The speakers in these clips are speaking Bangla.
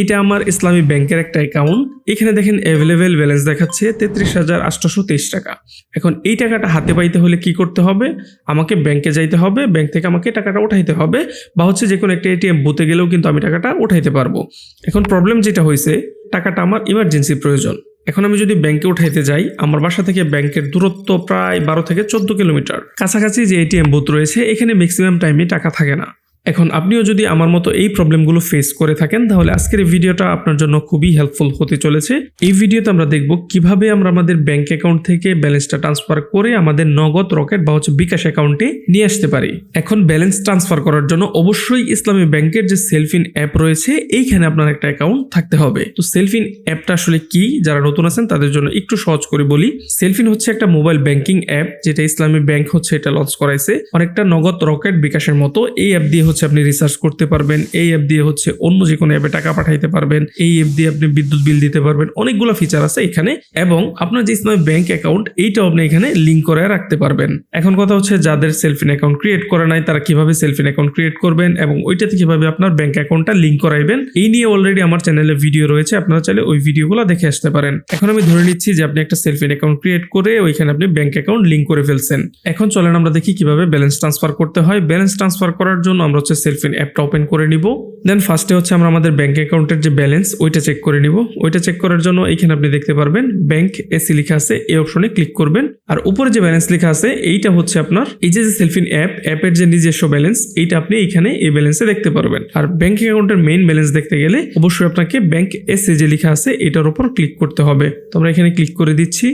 এটা আমার ইসলামী ব্যাংকের একটা অ্যাকাউন্ট এখানে দেখেন অ্যাভেলেবেল ব্যালেন্স দেখাচ্ছে তেত্রিশ হাজার আটশোশো তেইশ টাকা। এখন এই টাকাটা হাতে পাইতে হলে কি করতে হবে? আমাকে ব্যাংকে যাইতে হবে ব্যাংক থেকে আমাকে টাকাটা উঠাইতে হবে বা হচ্ছে যে কোনো একটা এটিএম বুথে গেলেও কিন্তু আমি টাকাটা উঠাইতে পারব। এখন প্রবলেম যেটা হয়েছে টাকাটা আমার ইমার্জেন্সি প্রয়োজন। এখন আমি যদি ব্যাংকে উঠাইতে যাই, আমার বাসা থেকে ব্যাংকের দূরত্ব প্রায় বারো থেকে চোদ্দ কিলোমিটার। কাছাকাছি যে এটিএম বুথ রয়েছে, এখানে ম্যাক্সিমাম টাইমে টাকা থাকে না। এখন আপনিও যদি আমার মতো এই প্রবলেমগুলো ফেস করে থাকেন, তাহলে আজকের এই ভিডিওটা আপনার জন্য খুবই হেল্পফুল হতে চলেছে। এই ভিডিওতে আমরা দেখব কীভাবে আমরা আমাদের ব্যাংক অ্যাকাউন্ট থেকে ব্যালেন্সটা ট্রান্সফার করে আমাদের নগদ, রকেট বা হচ্ছে বিকাশ অ্যাকাউন্টে নিয়ে আসতে পারি। এখন ব্যালেন্স ট্রান্সফার করার জন্য অবশ্যই ইসলামী ব্যাংকের যে সেলফিন অ্যাপ রয়েছে, এইখানে আপনার একটা অ্যাকাউন্ট থাকতে হবে। তো সেলফিন অ্যাপটা আসলে কি? যারা নতুন আছেন, তাদের জন্য একটু সহজ করে বলি। সেলফিন হচ্ছে একটা মোবাইল ব্যাংকিং অ্যাপ যেটা ইসলামী ব্যাংক হচ্ছে এটা লঞ্চ করাইছে। অনেকটা নগদ, রকেট, বিকাশের মতো এই অ্যাপ দিয়ে হচ্ছে আপনি রিসার্চ করতে পারবেন, এই অ্যাপ দিয়ে হচ্ছে অন্য যে কোনো অ্যাপে টাকা পাঠাইতে পারবেন, এই অ্যাপ দিয়ে আপনি বিদ্যুৎ বিল দিতে পারবেন, অনেকগুলো ফিচার আছে এখানে এবং আপনার যে ইসলামী ব্যাংক অ্যাকাউন্ট এইটাও আপনি এখানে লিঙ্ক করে রাখতে পারবেন। এখন কথা হচ্ছে যাদের সেলফিন অ্যাকাউন্ট ক্রিয়েট করা নাই, তারা কীভাবে সেলফিন অ্যাকাউন্ট ক্রিয়েট করবেন এবং ওইটাতে কীভাবে আপনার ব্যাংক অ্যাকাউন্টটা লিঙ্ক করাইবেন, এই নিয়ে অলরেডি আমার চ্যানেলে ভিডিও রয়েছে, আপনারা চাইলে ওই ভিডিওগুলো দেখে আসতে পারেন। এখন আমি ধরে নিচ্ছি যে আপনি একটা সেলফিন অ্যাকাউন্ট ক্রিয়েট করে ওইখানে আপনি ব্যাংক অ্যাকাউন্ট লিঙ্ক করে ফেলছেন। এখন চলেন আমরা দেখি কীভাবে ব্যালেন্স ট্রান্সফার করতে হয়। ব্যালেন্স ট্রান্সফার করার জন্য আমরা হচ্ছে সেলফিন অ্যাপটা ওপেন করে নিব। দেন ফার্স্টে হচ্ছে আমরা আমাদের ব্যাঙ্ক অ্যাকাউন্টের যে ব্যালেন্স ওইটা চেক করে নিব। ওইটা চেক করার জন্য এখানে আপনি দেখতে পারবেন ব্যাংক এসি লেখা আছে, এই অপশনে ক্লিক করবেন। আর উপরে যে ব্যালেন্স লেখা আছে, এইটা হচ্ছে আপনার, এই যে সেলফিন অ্যাপ অ্যাপের যে নিজস্ব ব্যালেন্স এইটা আপনি এখানে এই ব্যালেন্সে দেখতে পারবেন। আর ব্যাংক অ্যাকাউন্টের মেইন ব্যালেন্স দেখতে গেলে অবশ্যই আপনাকে ব্যাংক এসি যে লেখা আছে, এটার উপর ক্লিক করতে হবে। তো আমরা এখানে ক্লিক করে দিচ্ছি।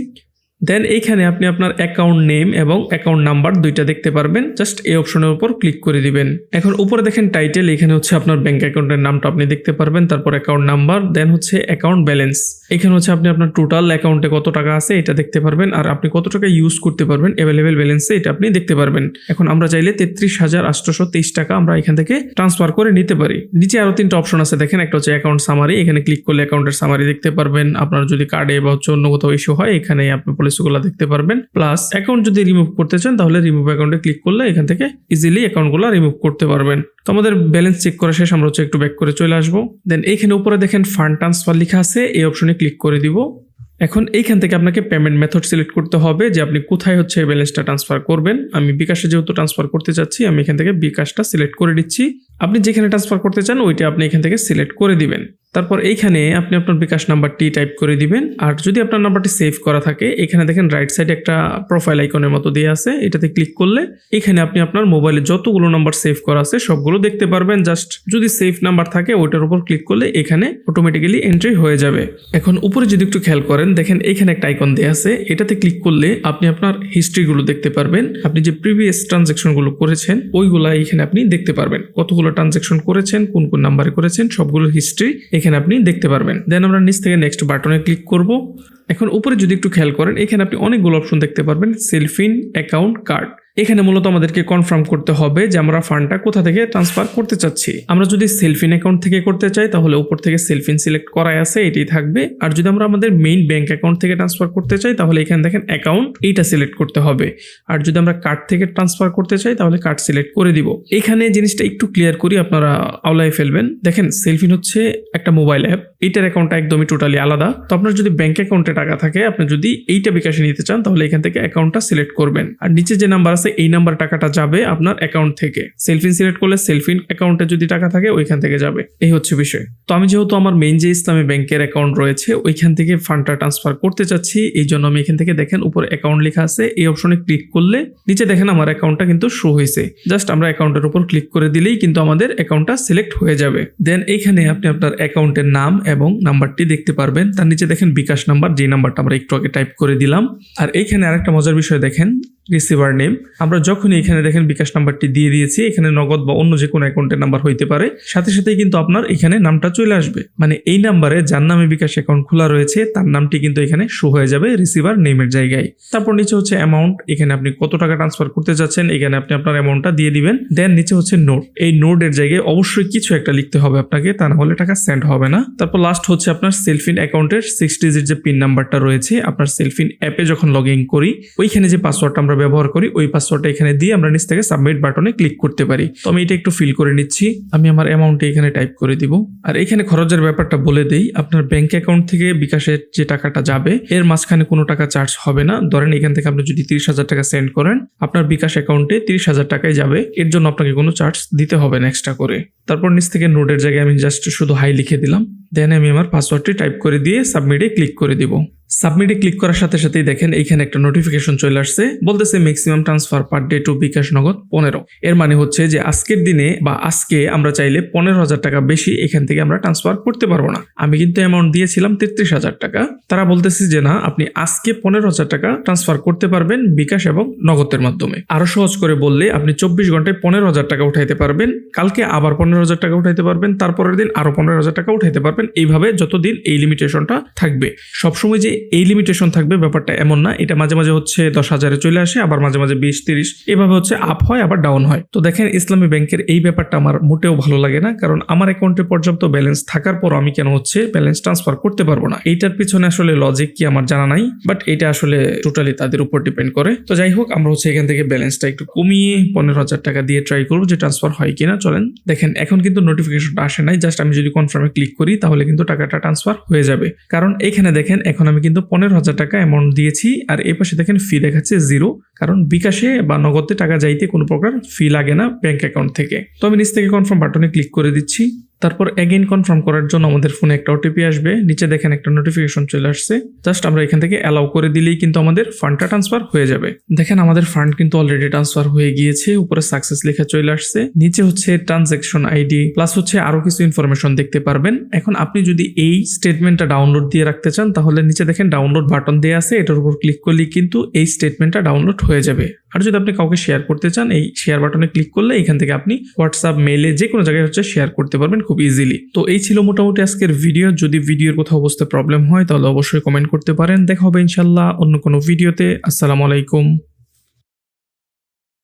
দেন এইখানে আপনি আপনার অ্যাকাউন্ট নেম এবং অ্যাকাউন্ট নাম্বার দুইটা দেখতে পারবেন। জাস্ট এই অপশনের উপর ক্লিক করে দিবেন। এখন উপরে দেখেন টাইটেল এখানে হচ্ছে আপনার ব্যাংক অ্যাকাউন্টের নামটা আপনি দেখতে পারবেন, তারপর অ্যাকাউন্ট নাম্বার দেন হচ্ছে অ্যাকাউন্ট ব্যালেন্স এখানে হচ্ছে আপনি আপনার টোটাল অ্যাকাউন্টে কত টাকা আছে এটা দেখতে পারবেন, আর আপনি কত টাকা ইউজ করতে পারবেন অ্যাভেলেবেল ব্যালেন্সে এটা আপনি দেখতে পারবেন। এখন আমরা চাইলে তেত্রিশ হাজার আটশোশো তেইশ টাকা আমরা এখান থেকে ট্রান্সফার করে নিতে পারি। নিচে আরও তিনটা অপশন আছে দেখেন, একটা হচ্ছে অ্যাকাউন্ট সামারি এখানে ক্লিক করলে অ্যাকাউন্টের সামারি দেখতে পারবেন। আপনার যদি কার্ডে বা হচ্ছে অন্য কোথাও ইস্যু হয়, এখানে আপনি পলিসিগুলো দেখতে পারবেন। প্লাস অ্যাকাউন্ট যদি রিমুভ করতে চান, তাহলে রিমুভ অ্যাকাউন্টে ক্লিক করলে এখান থেকে ইজিলি অ্যাকাউন্টগুলো রিমুভ করতে পারবেন। তো আমাদের ব্যালেন্স চেক করা শেষ, আমরা হচ্ছে একটু ব্যাক করে চলে আসব। দেন এইখানে উপরে দেখেন ফান্ড ট্রান্সফার লেখা আছে, এই অপশনে ক্লিক করে দিব। এখন এইখান থেকে আপনাকে পেমেন্ট মেথড সিলেক্ট করতে হবে যে আপনি কোথায় হচ্ছে ব্যালেন্সটা ট্রান্সফার করবেন। আমি বিকাশে যেহেতু ট্রান্সফার করতে চাচ্ছি, আমি এখান থেকে বিকাশটা সিলেক্ট করে দিচ্ছি। আপনি যেখানে ট্রান্সফার করতে চান, ওইটা আপনি এখান থেকে সিলেক্ট করে দিবেন। তারপর এইখানে আপনি আপনার বিকাশ নাম্বারটি টাইপ করে দিবেন। আর যদি আপনার নাম্বারটি সেভ করা থাকে, এখানে দেখেন রাইট সাইডে একটা প্রোফাইল আইকনের মতো দিয়ে আছে। এটাতে ক্লিক করলে এখানে আপনি আপনার মোবাইলে যতগুলো নাম্বার সেভ করা আছে, সবগুলো দেখতে পারবেন। জাস্ট যদি সেভ নাম্বার থাকে, ওইটার উপর ক্লিক করলে এখানে অটোমেটিক্যালি এন্ট্রি হয়ে যাবে। এখন উপরে যদি একটু খেয়াল করেন, দেখেন এখানে একটা আইকন দেওয়া আছে। এটাতে ক্লিক করলে আপনি আপনার হিস্ট্রিগুলো দেখতে পারবেন। আপনি যে প্রিভিয়াস ট্রানজেকশনগুলো করেছেন, ওইগুলা এখানে আপনি দেখতে পারবেন। কতগুলো ট্রানজেকশন করেছেন, কোন কোন নাম্বারে করেছেন, সবগুলোর হিস্ট্রি এখানে আপনি দেখতে পারবেন। দেন আমরা নিচ থেকে নেক্সট বাটনে ক্লিক করব। এখন উপরে যদি একটু খেয়াল করেন, এখানে আপনি অনেকগুলো অপশন দেখতে পারবেন সেলফিন অ্যাকাউন্ট কার্ড এখানে মূলত আমাদেরকে কনফার্ম করতে হবে যে আমরা ফান্ডটা কোথা থেকে ট্রান্সফার করতে চাচ্ছি। আমরা যদি সেলফিন অ্যাকাউন্ট থেকে করতে চাই, তাহলে উপর থেকে সেলফিন সিলেক্ট করাই আছে, এটাই থাকবে। আর যদি আমরা আমাদের মেইন ব্যাংক অ্যাকাউন্ট থেকে ট্রান্সফার করতে চাই, তাহলে এখানে দেখেন অ্যাকাউন্ট এইটা সিলেক্ট করতে হবে। আর যদি আমরা কার্ড থেকে ট্রান্সফার করতে চাই, তাহলে কার্ড সিলেক্ট করে দিব। এখানে জিনিসটা একটু ক্লিয়ার করি, আপনারা আওলায় ফেলবেন। দেখেন সেলফিন হচ্ছে একটা মোবাইল অ্যাপ এইটার অ্যাকাউন্টটা একদমই টোটালি আলাদা। তো আপনার যদি ব্যাংক অ্যাকাউন্টে টাকা থাকে, আপনি যদি এইটা বিকাশে নিতে চান, তাহলে এখান থেকে অ্যাকাউন্টটা সিলেক্ট করবেন। আর নিচে যে নাম্বার আছে, এই নাম্বার টাকাটা যাবে আপনার অ্যাকাউন্ট থেকে। সেলফিন সিলেক্ট করলে সেলফিন অ্যাকাউন্টে যদি টাকা থাকে, ওইখান থেকে যাবে। এই হচ্ছে বিষয়। তো আমি যেহেতু আমার মেইন যে ইসলামী ব্যাংকের অ্যাকাউন্ট রয়েছে, ওইখান থেকে ফান্ডটা ট্রান্সফার করতে চাচ্ছি, এই জন্য আমি এখান থেকে দেখেন উপরে অ্যাকাউন্ট লেখা আছে, এই অপশনে ক্লিক করলে নিচে দেখেন আমার অ্যাকাউন্টটা কিন্তু শো হয়েছে। জাস্ট আমরা অ্যাকাউন্টের উপর ক্লিক করে দিলেই কিন্তু আমাদের অ্যাকাউন্টটা সিলেক্ট হয়ে যাবে। দেন এইখানে আপনি আপনার অ্যাকাউন্টের নাম এবং নাম্বারটি দেখতে পারবেন। তার নিচে দেখেন বিকাশ নাম্বার যে নাম্বারটা আমরা একটু আগে টাইপ করে দিলাম। আর এইখানে আরেকটা মজার বিষয় দেখেন রিসিভার নেম আমরা যখনই এখানে দেখেন বিকাশ নাম্বারটি দিয়ে দিয়েছি, এখানে নগদ বা অন্য যে কোনো অ্যাকাউন্টের নাম্বার হইতে পারে। সাথে সাথেই কিন্তু আপনার এখানে নামটা চলে আসবে। মানে এই নাম্বারে যার নামে বিকাশ অ্যাকাউন্ট খোলা রয়েছে, তার নামটি কিন্তু এখানে শো হয়ে যাবে রিসিভার নেমের জায়গায়। তারপর নিচে হচ্ছে অ্যামাউন্ট এখানে আপনি কত টাকা ট্রান্সফার করতে যাচ্ছেন, এখানে আপনি আপনার অ্যামাউন্টটা দিয়ে দিবেন। দেন নিচে হচ্ছে নোট এই নোটের জায়গায় অবশ্যই কিছু একটা লিখতে হবে আপনাকে, তা না হলে টাকা সেন্ড হবে না। তারপর লাস্ট হচ্ছে আপনার সেলফিন অ্যাকাউন্টের সিক্স ডিজিট যে পিন নাম্বারটা রয়েছে, আপনার সেলফিন অ্যাপে যখন লগ ইন করি, ওইখানে যে পাসওয়ার্ডটা আমরা ব্যবহার করি, ওই পাসওয়ার্ড পাসওয়ার্ডটা এখানে দিয়ে আমরা নিচ থেকে সাবমিট বাটনে ক্লিক করতে পারি। তো আমি এটা একটু ফিল করে নিচ্ছি। আমি আমার অ্যামাউন্টটা এখানে টাইপ করে দিব। আর এখানে খরচের ব্যাপারটা বলে দেই, আপনার ব্যাংক অ্যাকাউন্ট থেকে বিকাশের যে টাকাটা যাবে, এর মাঝখানে কোনো টাকা চার্জ হবে না। ধরেন এখান থেকে আপনি যদি তিরিশ হাজার টাকা সেন্ড করেন, আপনার বিকাশ অ্যাকাউন্টে তিরিশ হাজার টাকাই যাবে। এর জন্য আপনাকে কোনো চার্জ দিতে হবে না এক্সট্রা করে। তারপর নিচ থেকে নোটের জায়গায় আমি জাস্ট শুধু হাই লিখে দিলাম। দেন আমি আমার পাসওয়ার্ডটি টাইপ করে দিয়ে সাবমিটে ক্লিক করে দিব। সাবমিটে ক্লিক করার সাথে সাথেই দেখেন এইখানে একটা নোটিফিকেশন চলে আসছে। বলতেছে maximum transfer per day to bKash Nagad পনেরো। এর মানে হচ্ছে যে আজকের দিনে বা আজকে আমরা চাইলে পনেরো হাজার টাকা বেশি এখান থেকে আমরা ট্রান্সফার করতে পারব না। আমি কিন্তু অ্যামাউন্ট দিয়েছিলাম তেত্রিশ হাজার টাকা। তারা বলতেছে যে না, আপনি আজকে পনেরো হাজার টাকা ট্রান্সফার করতে পারবেন বিকাশ এবং নগদের মাধ্যমে। আরও সহজ করে বললে, আপনি চব্বিশ ঘন্টায় পনেরো হাজার টাকা উঠাইতে পারবেন, কালকে আবার পনেরো হাজার টাকা উঠাইতে পারবেন, তারপরের দিন আরও পনেরো হাজার টাকা উঠাইতে পারবেন। এইভাবে যতদিন এই লিমিটেশনটা থাকবে, সবসময় যে এই লিমিটেশন থাকবে, ব্যাপারটা এমন না। এটা মাঝে মাঝে হচ্ছে দশ হাজারে চলে আসে, আবার মাঝে মাঝে বিশ, তিরিশ। এভাবে হচ্ছে আপ হয়, আবার ডাউন হয়। তো দেখেন, ইসলামী ব্যাংকের এই ব্যাপারটা আমার মোটেও ভালো লাগে না, কারণ আমার অ্যাকাউন্টে পর্যাপ্ত ব্যালেন্স থাকার পর আমি কেন হচ্ছে ব্যালেন্স ট্রান্সফার করতে পারব না। এইটার পিছনে আসলে লজিক কি আমার জানা নাই বাট এটা আসলে টোটালি তাদের উপর ডিপেন্ড করে। তো যাই হোক, আমরা হচ্ছে এখান থেকে ব্যালেন্সটা একটু কমিয়ে পনেরো হাজার টাকা দিয়ে ট্রাই করব যে ট্রান্সফার হয় কিনা। চলেন, দেখেন, এখন কিন্তু নোটিফিকেশনটা আসে নাই জাস্ট আমি যদি কনফার্মে ক্লিক করি, তাহলে কিন্তু টাকাটা ট্রান্সফার হয়ে যাবে। কারণ এখানে দেখেন, এখন আমি কিন্তু পনেরো হাজার টাকা অ্যামাউন্ট দিয়েছি। আর এপাশে পাশে দেখেন ফি দেখাচ্ছে জিরো কারণ বিকাশে বা নগদে টাকা যাইতে কোনো প্রকার ফি লাগে না ব্যাঙ্ক অ্যাকাউন্ট থেকে। তো আমি নিচ থেকে কনফার্ম বাটনে ক্লিক করে দিচ্ছি। তারপর অ্যাগেইন কনফার্ম করার জন্য আমাদের ফোনে একটা ওটিপি আসবে। নিচে দেখেন একটা নোটিফিকেশন চলে আসছে। জাস্ট আমরা এখান থেকে অ্যালাউ করে দিলেই কিন্তু আমাদের ফান্ডটা ট্রান্সফার হয়ে যাবে। দেখেন আমাদের ফান্ড কিন্তু অলরেডি ট্রান্সফার হয়ে গিয়েছে, উপরে সাকসেস লেখা চলে আসছে। নিচে হচ্ছে ট্রানজ্যাকশন আইডি প্লাস হচ্ছে আরও কিছু ইনফরমেশন দেখতে পারবেন। এখন আপনি যদি এই স্টেটমেন্টটা ডাউনলোড দিয়ে রাখতে চান, তাহলে নিচে দেখেন ডাউনলোড বাটন দেওয়া আছে। এটার উপর ক্লিক করলেই কিন্তু এই স্টেটমেন্টটা ডাউনলোড হয়ে যাবে। আর যদি আপনি কাউকে শেয়ার করতে চান, এই শেয়ার বাটনে ক্লিক করলে এখান থেকে আপনি হোয়াটসঅ্যাপ মেলে যে কোনো জায়গায় হচ্ছে শেয়ার করতে পারবেন খুব ইজিলি তো এই ছিল মোটামুটি আজকের ভিডিও যদি ভিডিওর কোথাও বুঝতে প্রবলেম হয়, তাহলে অবশ্যই কমেন্ট করতে পারেন। দেখা হবে ইনশাল্লাহ অন্য কোনো ভিডিওতে আসসালামু আলাইকুম।